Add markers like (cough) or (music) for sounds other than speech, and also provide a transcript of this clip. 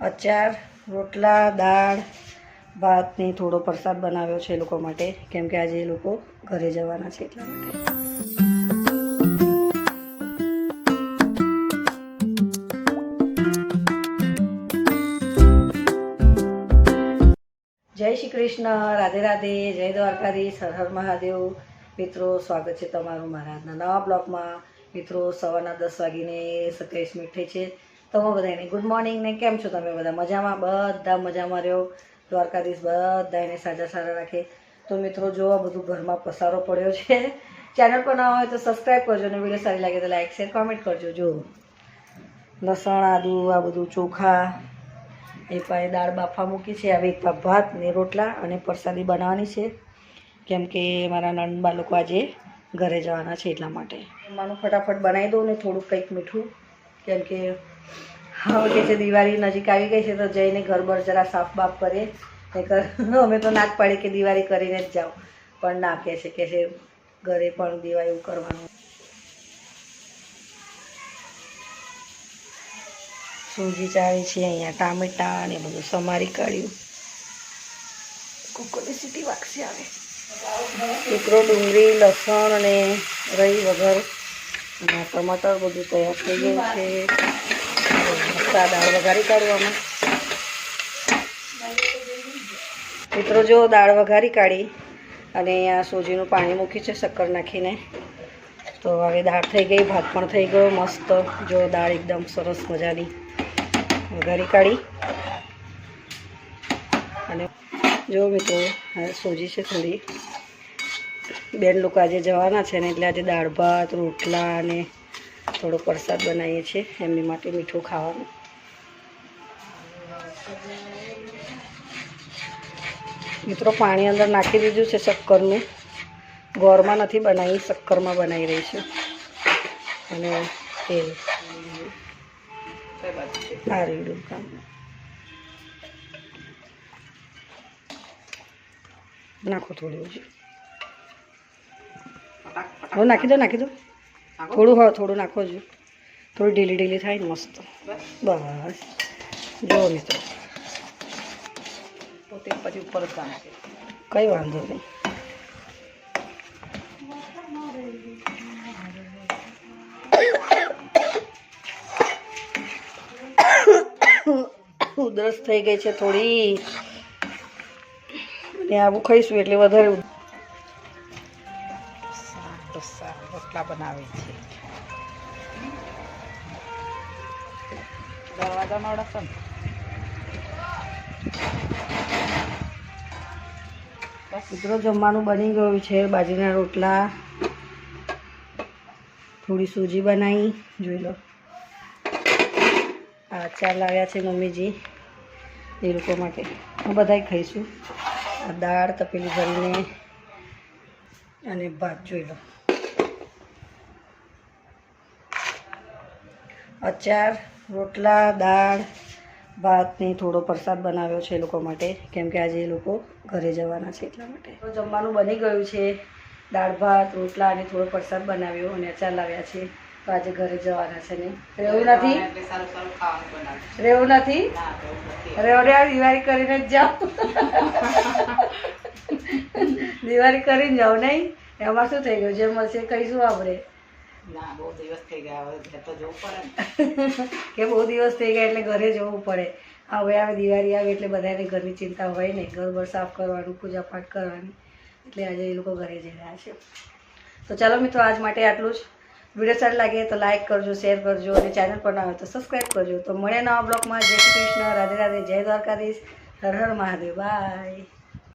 અચાર, રોટલા, દાળ ભાત ને થોડો પ્રસાદ બનાવ્યો છે એ લોકો માટે, કેમ કે આજે એ લોકો ઘરે જવાના છે એટલા માટે. જય શ્રી કૃષ્ણ, રાધે રાધે, જય દ્વારકાધીશ, હર હર મહાદેવ. મિત્રો, સ્વાગત છે તમારું મારા નવા બ્લોગમાં. મિત્રો, સવારના દસ વાગીને સત્યાવીસ મિનિટ છે. તમે બધાને ગુડ મોર્નિંગ ને કેમ છો તમે બધા? મજામાં? બધા મજામાં રહ્યો. દ્વારકાધીશ બધા એને સાજા સારા રાખે. તો મિત્રો, જો બધું ઘરમાં પસારો પડ્યો છે ચેનલ પર ના હોય તો સબસ્ક્રાઈબ કરજો અને વીડિયો સારી લાગે તો લાઈક શેર કોમેન્ટ કરજો. જો લસણ, આદુ, આ બધું ચોખા, એ પાસે દાળ બાફા મૂકી છે. આવી એક પાક ભાત ને રોટલા અને પ્રસાદી બનાવવાની છે. કેમ કે મારા નણબા લોકો આજે ઘરે જવાના છે એટલા માટે. જમવાનું ફટાફટ બનાવી દઉં ને થોડુંક કંઈક મીઠું. કેમ કે હવે કે છે દિવાળી નજીક આવી ગઈ છે તો જઈને ઘર બર જરા સાફ બાફ કરીએ. નહીંતર અમે તો ના જ પાડી કે દિવાળી કરીને જ જાઓ પણ ના કહે છે કે છે ઘરે પણ દિવાળી કરવાનું. સૂજી ચાવી છે અહીંયા, ટામેટા ને બધું સમારી કાઢ્યું. કુકરની સીટી વાગશે આવે મિત્રો ડુંગળી, લસણ અને રહી વગર અને ટમાટર બધું તૈયાર થઈ ગયું છે. મસ્તા દાળ વઘારી કાઢવામાં. મિત્રો, જો દાળ વઘારી કાઢી અને અહીંયા સોજીનું પાણી મૂક્યું છે શક્કર નાખીને, તો હવે દાળ થઈ ગઈ, ભાત પણ થઈ ગયો, મસ્ત. જો દાળ એકદમ સરસ મજાની વઘારી કાઢી. અને જો મિત્રો સોજી છે થોડી બેન લોકો આજે જવાના છે ને એટલે આજે દાળ ભાત, રોટલા અને થોડો પ્રસાદ બનાવીએ છીએ. એમની માટે મીઠું ખાવાનું. મિત્રો પાણી અંદર નાખી દીધું છે શક્કરનું. ગોળમાં નથી બનાવી, શક્કરમાં બનાવી રહી છું. અને તેલ. સારી રીડું કામ નાખો થોડું હજુ હવે નાખી દો નાખી દો. થોડું હા થોડું નાખો હજુ. થોડું ઢીલી ઢીલી થાય ને મસ્ત. બસ. જુઓ મિત્રો. પોતે પછી ઉપર જ નાખે કંઈ વાંધો નહીં. ઉધરસ થઈ ગઈ છે થોડી. ને આવું ખાઈશું એટલે વધારે રોટલા બનાવે છે. દરવાજા નડશે ને. બસ મિત્રો, જમવાનું બની ગયું છે. બાજરીના રોટલા, થોડી સૂજી બનાવી જોઈ લો. આ ચાર લાવ્યા છે મમ્મીજી, એ લોકો માટે. હું બધાય ખાઈશું. આ દાળ તપેલી ભરીને અને ભાત, જોઈ લો. અચાર રોટલા દાળ ભાતને થોડો પ્રસાદ બનાવ્યો છે એ લોકો માટે કેમ કે આજે એ લોકો ઘરે જવાના છે એટલા માટે. તો જમવાનું બની ગયું છે દાળ ભાત રોટલા અને થોડો પ્રસાદ બનાવ્યો અને અચાર લાવ્યા છે. તો આજે ઘરે જવાના છે ને. રહેવું નથી? રહેવું નથી? રેવડ્યા દિવાળી કરીને જ જાઓ. (laughs) દિવાળી કરીને જાઓ નહીં? એમાં શું થઈ ગયું? જે મળશે કહીશું આપણે. ના, બહુ દિવસ થઈ ગયા તો જવું પડે. (laughs) કે બહુ દિવસ થઈ ગયા એટલે ઘરે જવું પડે. હવે આવે, દિવાળી આવે એટલે બધાને ઘરની ચિંતા હોય ને ઘર બર સાફ કરવાનું, પૂજા પાઠ કરવાની. એટલે આજે એ લોકો ઘરે જઈ રહ્યા છે. તો ચાલો મિત્રો, આજ માટે આટલું જ. વીડિયો સારી લાગે તો લાઇક કરજો, શેર કરજો અને ચેનલ પર ના આવે તો સબસ્ક્રાઈબ કરજો. તો મળે નવા બ્લોગમાં. જય શ્રી કૃષ્ણ. રાધે રાધે. જય દ્વારકાધીશ. હર હર મહાદેવ. બાય.